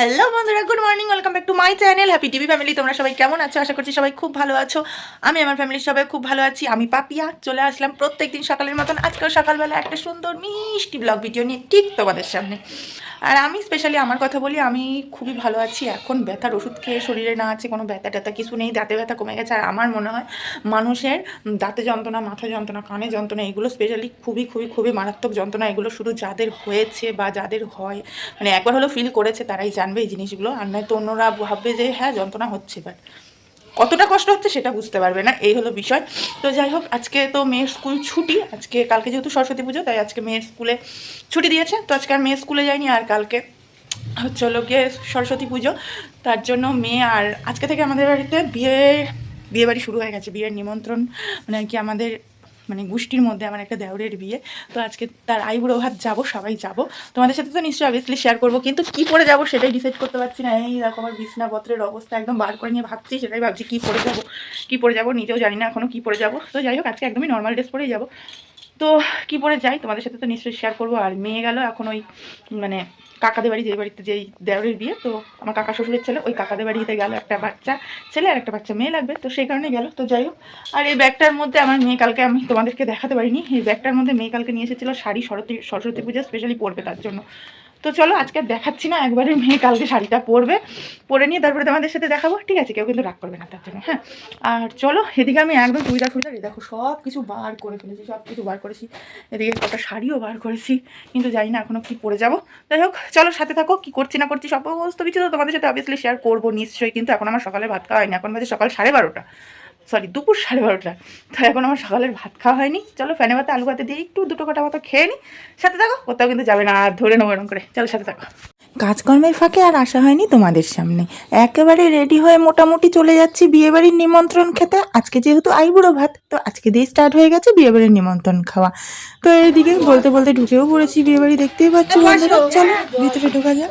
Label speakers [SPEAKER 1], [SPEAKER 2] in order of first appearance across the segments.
[SPEAKER 1] Hello বন্ধুরা good morning welcome back to my channel happy TV family তোমরা সবাই কেমন আছো? আশা করছি সবাই খুব ভালো আছো। আমি আমার ফ্যামিলির সবাই খুব ভালো আছি। আমি পাপিয়া, চলে আসলাম প্রত্যেক দিন সকালের মতন। আজকেও সকালবেলা একটা সুন্দর মিষ্টি ব্লগ ভিডিও নিয়ে ঠিক তোমাদের সামনে। আর আমি স্পেশালি আমার কথা বলি, আমি খুবই ভালো আছি। এখন ব্যথার ওষুধ খেয়ে শরীরে না আছে, কোনো ব্যথা ট্যাথা কিছু নেই, দাঁতে ব্যথা কমে গেছে। আর আমার মনে হয় মানুষের দাঁতে যন্ত্রণা, মাথা যন্ত্রণা, কানে যন্ত্রণা, এগুলো স্পেশালি খুবই খুবই খুবই মারাত্মক যন্ত্রণা। এগুলো শুধু যাদের হয়েছে বা যাদের হয় মানে একবার হলো ফিল করেছে, তারাই জানবে এই জিনিসগুলো। আর নয়তো অন্যরা ভাববে যে হ্যাঁ যন্ত্রণা হচ্ছে বাট কতটা কষ্ট হচ্ছে সেটা বুঝতে পারবে না, এই হলো বিষয়। তো যাই হোক, আজকে তো মেয়ের স্কুল ছুটি, আজকে কালকে যেহেতু সরস্বতী পুজো, তাই আজকে মেয়ের স্কুলে ছুটি দিয়েছে। তো আজকে আর মেয়ের স্কুলে যায়নি, আর কালকে হচ্ছে গিয়ে সরস্বতী পুজো। তার জন্য মেয়ে আর আজকে থেকে আমাদের বাড়িতে বিয়ে বিয়ে বাড়ি শুরু হয়ে গেছে, বিয়ের নিমন্ত্রণ। মানে আর কি আমাদের মানে গোষ্ঠীর মধ্যে আমার একটা দেওরের বিয়ে। তো আজকে তার আইবুড়ো ভাত যাব, সবাই যাব। তোমাদের সাথে তো নিশ্চয়ই অবভিয়াসলি শেয়ার করব, কিন্তু কি পরে যাব সেটাই ডিসাইড করতে পারছি না। এই দেখো আমার বিছনাপত্রের অবস্থা একদম বার করে নিয়ে ভাবছি, সেটাই ভাবছি কী পরে যাব, কী পরে যাব, নিজেও জানি না এখনও কী পরে যাব। তো যাই হোক, আজকে একদমই নর্মাল ড্রেস পরেই যাব। তো কি পরে যাই? তোমাদের সাথে তো নিশ্চয়ই শেয়ার করব। আর মেয়ে গেল এখন ওই মানে কাকাদের বাড়ি যে বাড়িতে যেই দেওয়ারের বিয়ে, তো আমার কাকা শ্বশুরের ছেলে, ওই কাকাদের বাড়িতে গেল একটা বাচ্চা ছেলে আর একটা বাচ্চা মেয়ে লাগবে। তো সেই কারণে গেল। তো যাই হোক, আর এই ব্যাগটার মধ্যে আমার মেয়ে কালকে আমি তোমাদেরকে দেখাতে পারিনি। এই ব্যাগটার মধ্যে মেয়ে কালকে নিয়ে এসেছিল শাড়ি সরস্বতী সরস্বতী পূজা স্পেশালি পরবে তার জন্য। তো চলো আজকে দেখাচ্ছি না, একবারে মেয়ে কালকে শাড়িটা পরবে। পরে নিয়ে তারপরে তোমাদের সাথে দেখাবো, ঠিক আছে? কেউ কিন্তু রাগ করবে না তার জন্য হ্যাঁ? আর চলো, এদিকে আমি একদম চুড়িদার ফুড়িদার এই দেখো, সব কিছু বার করে ফেলেছি, সব কিছু বার করেছি। এদিকে কটা শাড়িও বার করেছি, কিন্তু জানি না এখনও কি পরে যাব। যাই হোক, চলো সাথে থাকো, কি করছি না করছি, সমস্ত কিছু তো তোমাদের সাথে অবভিয়াসলি শেয়ার করব নিশ্চয়ই, কিন্তু এখন আমার সকালে ভাত খাওয়া হয়নি, এখন বাজে সকাল সাড়ে বারোটা। সরি দুপুর সাড়ে বারোটা তো এখন আমার সকালের ভাত খাওয়া হয়নি চলো ফ্যানে ভাতে আলু ভাতে দিয়ে একটু দুটো কটা মতো খেয়ে নিই সাথে থাকো কোথাও কিন্তু যাবে না আর ধরে নেব এরকম করে চলো সাথে থাকো কাজকর্মের ফাঁকে আর আসা হয়নি তোমাদের সামনে একেবারে রেডি হয়ে মোটামুটি চলে যাচ্ছি বিয়েবাড়ির নিমন্ত্রণ খেতে আজকে যেহেতু আইবুড়ো ভাত তো আজকে দিয়ে স্টার্ট হয়ে গেছে বিয়েবাড়ির নিমন্ত্রণ খাওয়া তো এদিকে বলতে বলতে ঢুকেও পড়েছি বিয়েবাড়ি দেখতেই পাচ্ছি বন্ধুরা চলো ভিতরে ঢোকা যাক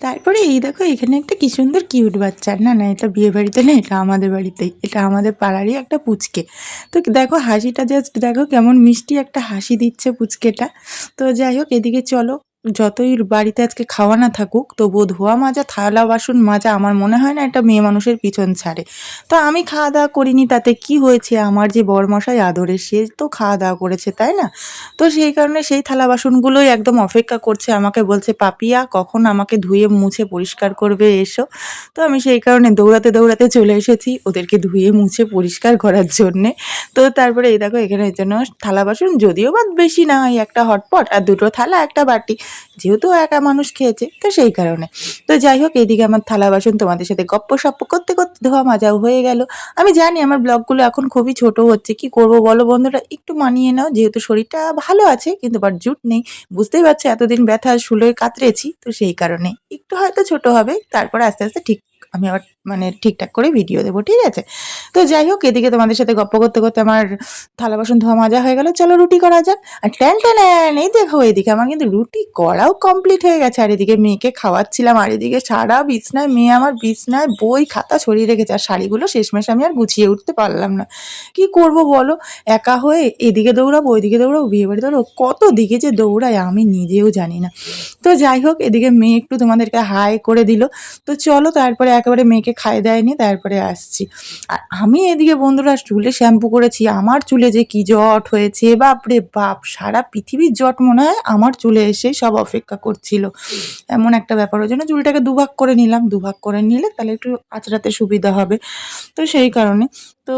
[SPEAKER 1] তারপরে এই দেখো, এখানে একটা কি সুন্দর কিউট বাচ্চা। না না, এটা বিয়ে বাড়িতে না, এটা আমাদের বাড়িতেই। এটা আমাদের পাড়ারই একটা পুচকে। তো দেখো, হাসিটা জাস্ট দেখো, কেমন মিষ্টি একটা হাসি দিচ্ছে পুচকেটা। তো যাই হোক, এদিকে চলো। যতই বাড়িতে আজকে খাওয়া না থাকুক, তবুও ধোয়া মাজা, থালা, বাসন মাজা আমার মনে হয় না একটা মেয়ে মানুষের পিছন ছাড়ে। তো আমি খাওয়া দাওয়া করিনি, তাতে কি হয়েছে? আমার যে বরমশাই আদরে, সে তো খাওয়া দাওয়া করেছে, তাই না? তো সেই কারণে সেই থালা, বাসনগুলোই একদম অপেক্ষা করছে, আমাকে বলছে, পাপিয়া, কখন আমাকে ধুয়ে মুছে পরিষ্কার করবে, এসো। তো আমি সেই কারণে দৌড়াতে দৌড়াতে চলে এসেছি ওদেরকে ধুয়ে মুছে পরিষ্কার করার জন্যে। তো তারপরে এই দেখো, এখানে জন্য থালা, বাসন, যদিও বা বেশি না হয়, একটা হটপট, আর দুটো থালা, একটা বাটি। যেহেতু একা মানুষ খেয়েছে, তো সেই কারণে। তো যাই হোক এইদিকে আমার থালা বাসন তোমাদের সাথে গপ্প সপ্প করতে করতে ধোয়া মাজাও হয়ে গেল। আমি জানি আমার ব্লগগুলো এখন খুবই ছোট হচ্ছে, কি করব বলো বন্ধুরা? একটু মানিয়ে নাও, যেহেতু শরীরটা ভালো আছে, কিন্তু বাট জুট নেই। বুঝতেই পারছ, এতদিন ব্যথা শুলোয় কাতরেছি, তো সেই কারণে। একটু হয়তো ছোট হবে, তারপর আস্তে আস্তে ঠিক আমি আবার মানে ঠিকঠাক করে ভিডিও দেবো, ঠিক আছে? তো যাই হোক, এদিকে তোমাদের সাথে গপ্প করতে করতে আমার থালা বাসন ধোয়া মাজা হয়ে গেল। চলো রুটি করা যাক। আর ট্যান ট্যান, এই দেখো এদিকে আমার কিন্তু রুটি করাও কমপ্লিট হয়ে গেছে। আর এদিকে মেয়েকে খাওয়াচ্ছিলাম। আর এদিকে সারা বিছনায়, মেয়ে আমার বিছনায় বই, খাতা ছড়িয়ে রেখেছে। আর শাড়িগুলো শেষমেশ আমি আর গুছিয়ে উঠতে পারলাম না। কি করব বলো? একা হয়ে এদিকে দৌড়াবো, ওইদিকে দৌড়াবো, বিয়ে বাড়ি দৌড়াবো। কত দিকে যে দৌড়াই আমি নিজেও জানি না। তো যাই হোক, এদিকে মেয়ে একটু তোমাদেরকে হাই করে দিল। তো চলো তারপরে একেবারে মেয়েকে খাই দেয়নি, তারপরে আসছি। আর আমি এদিকে বন্ধুরা চুলে শ্যাম্পু করেছি, আমার চুলে যে কি জট হয়েছে, বাপরে বাপ, সারা পৃথিবীর জট মনে হয় আমার চুলে এসে সব অপেক্ষা করছিল। এমন একটা ব্যাপার ওই জন্য চুলটাকে দুভাগ করে নিলাম, দুভাগ করে নিলে তাহলে একটু আঁচড়াতে সুবিধা হবে। তো সেই কারণে তো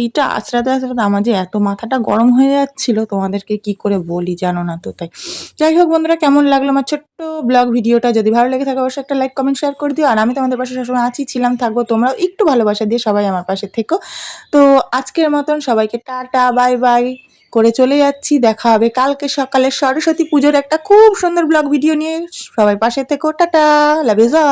[SPEAKER 1] এইটা আঁচড়াতে আঁচড়াতে আমার যে এত মাথাটা গরম হয়ে যাচ্ছিল, তোমাদেরকে কি করে বলি জানো না তো তাই। যাই হোক বন্ধুরা, কেমন লাগল আমার ছোট্ট ব্লগ ভিডিওটা? যদি ভালো লেগে থাকে অবশ্যই একটা লাইক কমেন্ট শেয়ার করে দিও। আর আমি তোমাদের পাশে সবসময় আছি, ছিলাম, থাকব, তোমরাও একটু ভালোবাসা দিয়ে সবাই আমার পাশে থেকো। তো আজকের মতন সবাইকে টাটা বাই বাই করে চলে যাচ্ছি। দেখা হবে কালকে সকালে সরস্বতী পুজোর একটা খুব সুন্দর ব্লগ ভিডিও নিয়ে। সবাই পাশে থেকো। Tata love you all